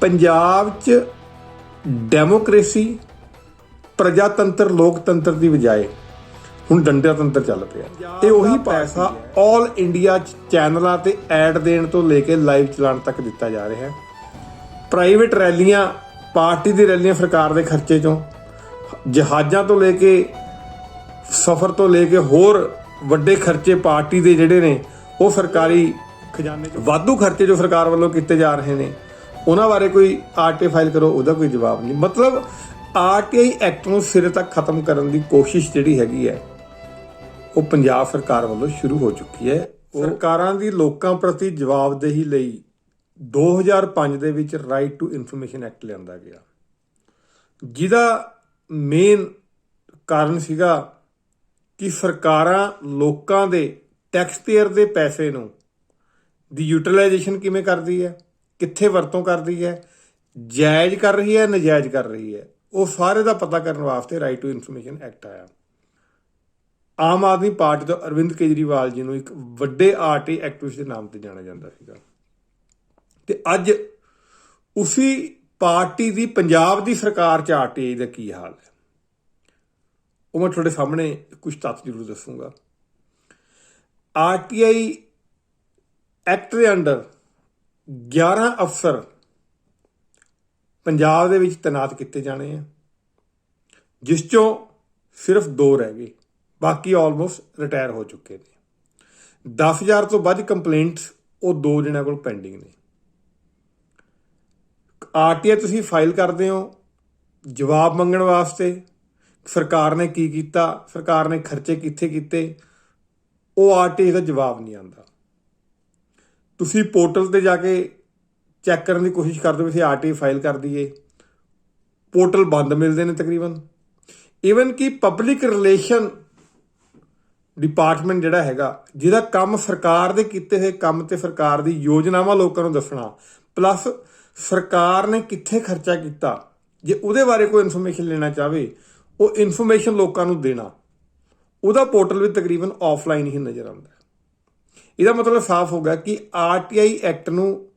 ਪੰਜਾਬ 'ਚ ਡੈਮੋਕ੍ਰੇਸੀ ਪ੍ਰਜਾਤੰਤਰ ਲੋਕਤੰਤਰ ਦੀ ਬਜਾਏ ਹੁਣ ਡੰਡਾ ਤੰਤਰ ਚੱਲ ਪਿਆ। ਇਹ ਉਹੀ ਪੈਸਾ 올 ਇੰਡੀਆ 'ਚ ਚੈਨਲਾਂ ਤੇ ਐਡ ਦੇਣ ਤੋਂ ਲੈ ਕੇ ਲਾਈਵ ਚਲਾਉਣ ਤੱਕ ਦਿੱਤਾ ਜਾ ਰਿਹਾ। ਹੈ ਪ੍ਰਾਈਵੇਟ ਰੈਲੀਆਂ ਪਾਰਟੀ ਦੀ ਰੈਲੀਆਂ ਸਰਕਾਰ ਦੇ ਖਰਚੇ ਚੋਂ ਜਹਾਜ਼ਾਂ ਤੋਂ ਲੈ ਕੇ ਸਫ਼ਰ ਤੋਂ ਲੈ ਕੇ ਹੋਰ ਵੱਡੇ ਖਰਚੇ ਪਾਰਟੀ ਦੇ ਜਿਹੜੇ ਨੇ ਉਹ ਸਰਕਾਰੀ ਖਜ਼ਾਨੇ 'ਚ। ਵਾਧੂ ਖਰਚੇ ਜੋ ਸਰਕਾਰ ਵੱਲੋਂ ਕੀਤੇ ਜਾ ਰਹੇ ਨੇ ਉਹਨਾਂ ਬਾਰੇ ਕੋਈ ਆਰਟੀ ਫਾਈਲ ਕਰੋ ਉਹਦਾ ਕੋਈ ਜਵਾਬ ਨਹੀਂ। ਮਤਲਬ ਆਰਟੀਆਈ ਐਕਟ ਨੂੰ ਸਿਰੇ ਤੱਕ ਖਤਮ ਕਰਨ ਦੀ ਕੋਸ਼ਿਸ਼ ਜਿਹੜੀ ਹੈਗੀ ਹੈ ਉਹ ਪੰਜਾਬ ਸਰਕਾਰ ਵੱਲੋਂ ਸ਼ੁਰੂ ਹੋ ਚੁੱਕੀ ਹੈ। ਸਰਕਾਰਾਂ ਦੀ ਲੋਕਾਂ ਪ੍ਰਤੀ ਜਵਾਬਦੇਹੀ ਲਈ 2005 ਦੇ ਵਿੱਚ ਰਾਈਟ ਟੂ ਇਨਫੋਰਮੇਸ਼ਨ ਐਕਟ ਲਿਆਂਦਾ ਗਿਆ। ਜਿਹਦਾ ਮੇਨ ਕਾਰਨ ਸੀਗਾ ਕਿ ਸਰਕਾਰਾਂ ਲੋਕਾਂ ਦੇ ਟੈਕਸ ਪੇਅਰ ਦੇ ਪੈਸੇ ਨੂੰ ਦੀ ਯੂਟਿਲਾਈਜੇਸ਼ਨ ਕਿਵੇਂ ਕਰਦੀ ਹੈ? ਕਿੱਥੇ ਵਰਤੋਂ ਕਰਦੀ ਹੈ, ਜਾਇਜ਼ ਕਰ ਰਹੀ ਹੈ, ਨਜਾਇਜ਼ ਕਰ ਰਹੀ ਹੈ, ਉਹ ਸਾਰੇ ਦਾ ਪਤਾ ਕਰਨ ਵਾਸਤੇ ਰਾਈਟ ਟੂ ਇਨਫੋਰਮੇਸ਼ਨ ਐਕਟ ਆਇਆ। ਆਮ ਆਦਮੀ ਪਾਰਟੀ ਤੋਂ ਅਰਵਿੰਦ ਕੇਜਰੀਵਾਲ ਜੀ ਨੂੰ ਇੱਕ ਵੱਡੇ ਆਰਟੀ ਐਕਟਿਵਿਸਟ ਦੇ ਨਾਮ ਤੇ ਜਾਣਿਆ ਜਾਂਦਾ ਸੀਗਾ। ਤੇ ਅੱਜ ਉਸੇ ਪਾਰਟੀ ਦੀ ਪੰਜਾਬ ਦੀ ਸਰਕਾਰ ਚ ਆਰਟੀਆਈ ਦਾ ਕੀ ਹਾਲ ਹੈ? ਉਹ ਮੈਂ ਤੁਹਾਡੇ ਸਾਹਮਣੇ ਕੁਝ ਤੱਥ ਜ਼ਰੂਰ ਦੱਸੂਗਾ। ਆਰਟੀਆਈ ਐਕਟ ਦੇ ਅੰਡਰ 11 ਅਫਸਰ ਪੰਜਾਬ ਦੇ ਵਿੱਚ ਤੈਨਾਤ ਕੀਤੇ ਜਾਣੇ ਆ, ਜਿਸ ਚੋਂ ਸਿਰਫ 2 ਰਹਿ ਗਏ, ਬਾਕੀ ਆਲਮੋਸਟ ਰਿਟਾਇਰ ਹੋ ਚੁੱਕੇ ਨੇ। 10000 ਤੋਂ ਵੱਧ ਕੰਪਲੇਂਟਸ ਉਹ ਦੋ ਜਣਿਆਂ ਕੋਲ ਪੈਂਡਿੰਗ ਨੇ। ਆਰਟੀਆਈ ਤੁਸੀਂ ਫਾਈਲ ਕਰਦੇ ਹੋ, ਜਵਾਬ ਮੰਗਣ ਵਾਸਤੇ, ਸਰਕਾਰ ਨੇ ਕੀ ਕੀਤਾ, ਸਰਕਾਰ ਨੇ ਖਰਚੇ ਕਿੱਥੇ ਕੀਤੇ, ਉਹ ਆਰਟੀਆਈ ਦਾ ਜਵਾਬ ਨਹੀਂ ਆਉਂਦਾ। ਤੁਸੀਂ ਪੋਰਟਲ ਤੇ ਜਾ ਕੇ ਚੈੱਕ ਕਰਨ ਦੀ ਕੋਸ਼ਿਸ਼ ਕਰਦੇ ਹੋ ਵੀ ਆਰਟੀਆਈ ਫਾਈਲ ਕਰ ਦਈਏ। ਪੋਰਟਲ ਬੰਦ ਮਿਲਦੇ ਨੇ ਤਕਰੀਬਨ। ਈਵਨ ਕਿ ਪਬਲਿਕ ਰਿਲੇਸ਼ਨ ਡਿਪਾਰਟਮੈਂਟ ਜਿਹੜਾ ਹੈਗਾ, ਜਿਹਦਾ ਕੰਮ ਸਰਕਾਰ ਦੇ ਕੀਤੇ ਹੋਏ ਕੰਮ ਤੇ ਸਰਕਾਰ ਦੀ ਯੋਜਨਾਵਾਂ ਲੋਕਾਂ ਨੂੰ ਦੱਸਣਾ। ਪਲੱਸ ਸਰਕਾਰ ਨੇ ਕਿੱਥੇ ਖਰਚਾ ਕੀਤਾ? ਜੇ ਉਹਦੇ ਬਾਰੇ ਕੋਈ ਇਨਫੋਰਮੇਸ਼ਨ ਲੈਣਾ ਚਾਹਵੇ, ਉਹ ਇਨਫੋਰਮੇਸ਼ਨ ਲੋਕਾਂ ਨੂੰ ਦੇਣਾ। ਉਹਦਾ ਪੋਰਟਲ ਵੀ ਤਕਰੀਬਨ ਆਫਲਾਈਨ ਹੀ ਨਜ਼ਰ ਆਉਂਦਾ। ਇਹਦਾ ਮਤਲਬ ਸਾਫ਼ ਹੋ ਗਿਆ ਕਿ ਆਰਟੀਆਈ ਐਕਟ ਨੂੰ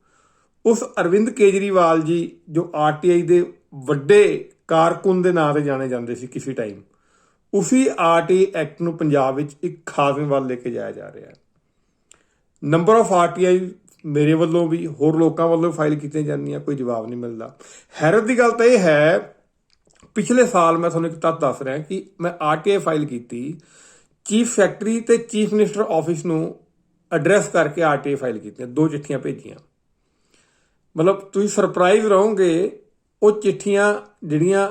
ਉਸ ਅਰਵਿੰਦ ਕੇਜਰੀਵਾਲ ਜੀ ਜੋ ਆਰਟੀਆਈ ਦੇ ਵੱਡੇ ਕਾਰਕੁਨ ਦੇ ਨਾਂ ਤੇ ਜਾਣੇ ਜਾਂਦੇ ਸੀ ਕਿਸੇ ਟਾਈਮ ਉਸੇ ਆਰਟੀ ਐਕਟ ਨੂੰ ਪੰਜਾਬ ਵਿੱਚ ਇੱਕ ਖਾਤਮੇ ਵੱਲ ਲੈ ਕੇ ਜਾਇਆ ਜਾ ਰਿਹਾ ਹੈ। ਨੰਬਰ ਆਫ ਆਰਟੀਆਈ ਮੇਰੇ ਵੱਲੋਂ ਵੀ ਹੋਰ ਲੋਕਾਂ ਵੱਲੋਂ ਫਾਈਲ ਕੀਤੀਆਂ ਜਾਂਦੀਆਂ, ਕੋਈ ਜਵਾਬ ਨਹੀਂ ਮਿਲਦਾ। ਹੈਰਤ ਦੀ ਗੱਲ ਤਾਂ ਇਹ ਹੈ, ਪਿਛਲੇ ਸਾਲ ਮੈਂ ਤੁਹਾਨੂੰ ਇੱਕ ਤੱਥ ਦੱਸ ਰਿਹਾ ਕਿ ਮੈਂ ਆਰਟੀਆਈ ਫਾਈਲ ਕੀਤੀ, ਚੀਫ ਸੈਕਟਰੀ ਤੇ ਚੀਫ ਮਿਨਿਸਟਰ ਆਫਿਸ ਨੂੰ ਐਡਰੈਸ ਕਰਕੇ ਆਰਟੀਆਈ ਫਾਈਲ ਕੀਤੀਆਂ, ਦੋ ਚਿੱਠੀਆਂ ਭੇਜੀਆਂ। ਮਤਲਬ ਤੁਸੀਂ ਸਰਪ੍ਰਾਈਜ਼ ਰਹੋਗੇ, ਉਹ ਚਿੱਠੀਆਂ ਜਿਹੜੀਆਂ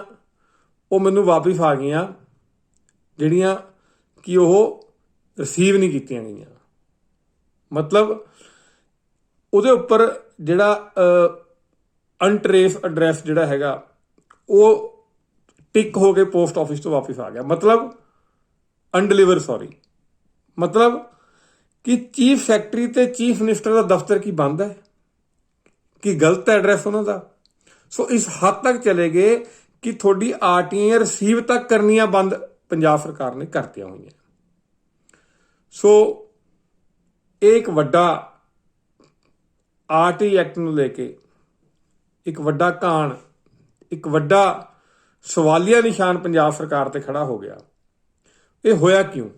ਉਹ ਮੈਨੂੰ ਵਾਪਸ ਆ ਗਈਆਂ, ਜਿਹੜੀਆਂ ਕਿ ਉਹ ਰਿਸੀਵ ਨਹੀਂ ਕੀਤੀਆਂ ਗਈਆਂ। ਮਤਲਬ ਉਹਦੇ ਉੱਪਰ ਜਿਹੜਾ ਅਨਟ੍ਰੇਸ ਐਡਰੈਸ ਜਿਹੜਾ ਹੈਗਾ, ਉਹ ਟਿਕ ਹੋ ਕੇ ਪੋਸਟ ਆਫਿਸ ਤੋਂ ਵਾਪਸ ਆ ਗਿਆ। ਮਤਲਬ ਅਨਡਿਲੀਵਰ ਸੌਰੀ ਮਤਲਬ ਕਿ ਚੀਫ ਸੈਕਟਰੀ ਤੇ ਚੀਫ ਮਿਨਿਸਟਰ ਦਾ ਦਫ਼ਤਰ ਕੀ ਬੰਦ ਹੈ? ਕੀ ਗਲਤ ਐਡਰੈਸ ਉਹਨਾਂ ਦਾ? ਸੋ ਇਸ ਹੱਦ ਤੱਕ ਚਲੇ ਗਏ ਕਿ ਤੁਹਾਡੀ ਆਰਟੀਆਈ ਰਿਸੀਵ ਤੱਕ ਕਰਨੀਆਂ ਬੰਦ ਪੰਜਾਬ ਸਰਕਾਰ ਨੇ ਕਰਤੀਆਂ ਹੋਈਆਂ। ਸੋ ਇਹ ਇੱਕ ਵੱਡਾ ਆਰਟੀ ਐਕਟ ਨੂੰ ਲੈ ਕੇ ਇੱਕ ਵੱਡਾ ਕਾਣ ਇੱਕ ਵੱਡਾ ਸਵਾਲੀਆ ਨਿਸ਼ਾਨ ਪੰਜਾਬ ਸਰਕਾਰ ਤੇ ਖੜਾ ਹੋ ਗਿਆ। ਇਹ ਹੋਇਆ ਕਿਉਂ?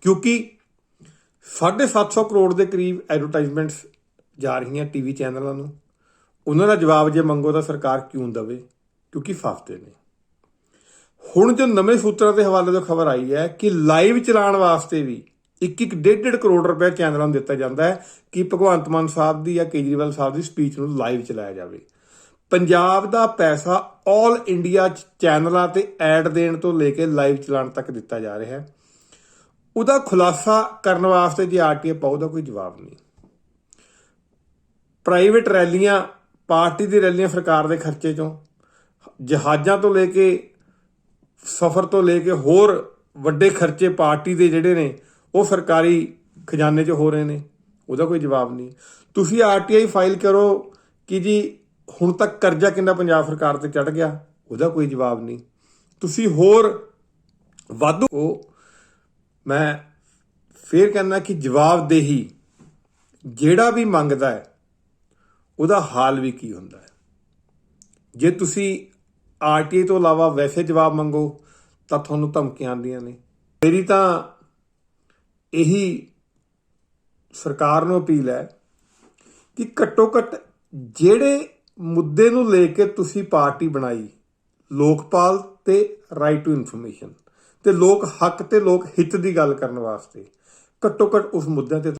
ਕਿਉਂਕਿ 750 ਕਰੋੜ ਦੇ ਕਰੀਬ ਐਡਵਰਟਾਈਜ਼ਮੈਂਟਸ ਜਾ ਰਹੀਆਂ ਟੀਵੀ ਚੈਨਲਾਂ ਨੂੰ। ਉਹਨਾਂ ਦਾ ਜਵਾਬ ਜੇ ਮੰਗੋ ਤਾਂ ਸਰਕਾਰ ਕਿਉਂ ਦਵੇ? ਕਿਉਂਕਿ ਫਾਫਤੇ ਨੇ। ਹੁਣ ਜੋ ਨਵੇਂ ਸੂਤਰਾਂ ਦੇ ਹਵਾਲੇ ਤੋਂ ਖਬਰ ਆਈ ਹੈ ਕਿ ਲਾਈਵ ਚਲਾਉਣ ਵਾਸਤੇ ਵੀ ਇੱਕ ਇੱਕ ਡੇਢ ਡੇਢ ਕਰੋੜ ਰੁਪਏ ਚੈਨਲਾਂ ਨੂੰ ਦਿੱਤਾ ਜਾਂਦਾ ਹੈ ਕਿ ਭਗਵੰਤ ਮਾਨ ਸਾਹਿਬ ਦੀ ਜਾਂ ਕੇਜਰੀਵਾਲ ਸਾਹਿਬ ਦੀ ਸਪੀਚ ਨੂੰ ਲਾਈਵ ਚਲਾਇਆ ਜਾਵੇ। ਪੰਜਾਬ ਦਾ ਪੈਸਾ 올 ਇੰਡੀਆ ਚ ਚੈਨਲਾਂ ਤੇ ਐਡ ਦੇਣ ਤੋਂ ਲੈ ਕੇ ਲਾਈਵ ਚਲਾਉਣ ਤੱਕ ਦਿੱਤਾ ਜਾ ਰਿਹਾ ਹੈ। ਉਹਦਾ ਖੁਲਾਸਾ ਕਰਨ ਵਾਸਤੇ ਜੇ ਆਰਟੀਏ ਪਾਉ ਦਾ ਕੋਈ ਜਵਾਬ ਨਹੀਂ। ਪ੍ਰਾਈਵੇਟ ਰੈਲੀਆਂ, ਪਾਰਟੀ ਦੀ ਰੈਲੀਆਂ ਸਰਕਾਰ ਦੇ ਖਰਚੇ ਚੋਂ, ਜਹਾਜ਼ਾਂ ਤੋਂ ਲੈ ਕੇ, ਸਫ਼ਰ ਤੋਂ ਲੈ ਕੇ ਹੋਰ ਵੱਡੇ ਖਰਚੇ ਪਾਰਟੀ ਦੇ ਜਿਹੜੇ ਨੇ, ਉਹ ਸਰਕਾਰੀ ਖਜ਼ਾਨੇ 'ਚ ਹੋ ਰਹੇ ਨੇ, ਉਹਦਾ ਕੋਈ ਜਵਾਬ ਨਹੀਂ। ਤੁਸੀਂ ਆਰਟੀਆਈ ਫਾਈਲ ਕਰੋ ਕਿ ਜੀ ਹੁਣ ਤੱਕ ਕਰਜ਼ਾ ਕਿੰਨਾ ਪੰਜਾਬ ਸਰਕਾਰ ਤੇ ਚੜ ਗਿਆ, ਉਹਦਾ ਕੋਈ ਜਵਾਬ ਨਹੀਂ। ਤੁਸੀਂ ਹੋਰ ਵਾਧੂ ਉਹ ਮੈਂ ਫੇਰ ਕਹਿੰਦਾ ਕਿ ਜਵਾਬਦੇਹੀ ਜਿਹੜਾ ਵੀ ਮੰਗਦਾ ਹੈ, ਉਹਦਾ ਹਾਲ ਵੀ ਕੀ ਹੁੰਦਾ ਹੈ? ਜੇ ਤੁਸੀਂ ਆਰਟੀਏ ਤੋਂ ਇਲਾਵਾ ਵੈਸੇ ਜਵਾਬ ਮੰਗੋ, ਤਾਂ ਤੁਹਾਨੂੰ ਧਮਕੀਆਂ ਆਉਂਦੀਆਂ ਨੇ। ਮੇਰੀ ਤਾਂ ਇਹੀ ਸਰਕਾਰ ਨੂੰ ਅਪੀਲ ਹੈ ਕਿ ਘੱਟੋ ਘੱਟ ਜਿਹੜੇ ਮੁੱਦੇ ਨੂੰ ਲੈ ਕੇ ਤੁਸੀਂ ਪਾਰਟੀ ਬਣਾਈ, ਲੋਕਪਾਲ ਤੇ ਰਾਈਟ ਟੂ ਇਨਫੋਰਮੇਸ਼ਨ ਤੇ ਲੋਕ ਹੱਕ ਤੇ ਲੋਕ ਹਿੱਤ ਦੀ ਗੱਲ ਕਰਨ ਵਾਸਤੇ ਘੱਟੋ ਘੱਟ ਉਸ ਮੁੱਦਿਆਂ ਤੇ